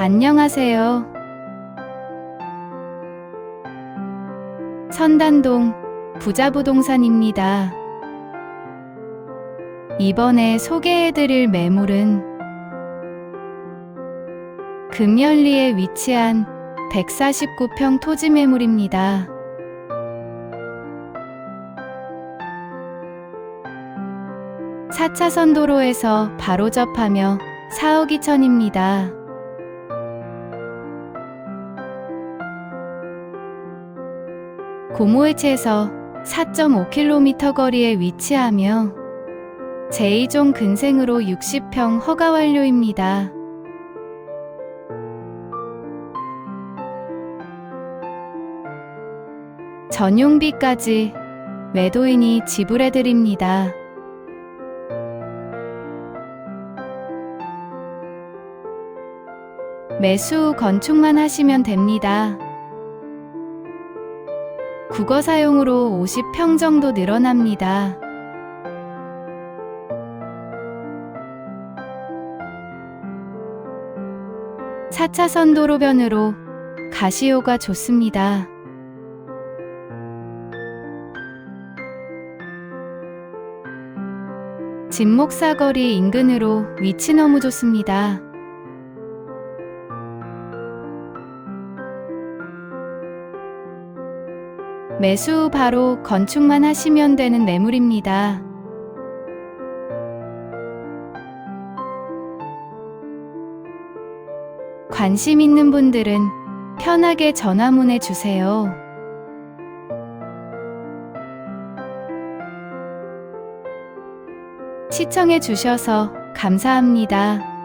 안녕하세요. 선단동 부자부동산입니다. 이번에 소개해드릴 매물은 금열리에 위치한 149평 토지 매물입니다. 사차선 도로에서 바로 접하며 4억 2천입니다. 고모해체에서 4.5km 거리에 위치하며 제2종 근생으로 60평 허가 완료입니다. 전용비까지 매도인이 지불해 드립니다. 매수 후 건축만 하시면 됩니다. 국어 사용으로 50평 정도 늘어납니다. 사차선 도로변으로 가시효가 좋습니다. 진목사거리 인근으로 위치 너무 좋습니다. 매수 후 바로 건축만 하시면 되는 매물입니다. 관심 있는 분들은 편하게 전화문해 주세요. 시청해 주셔서 감사합니다.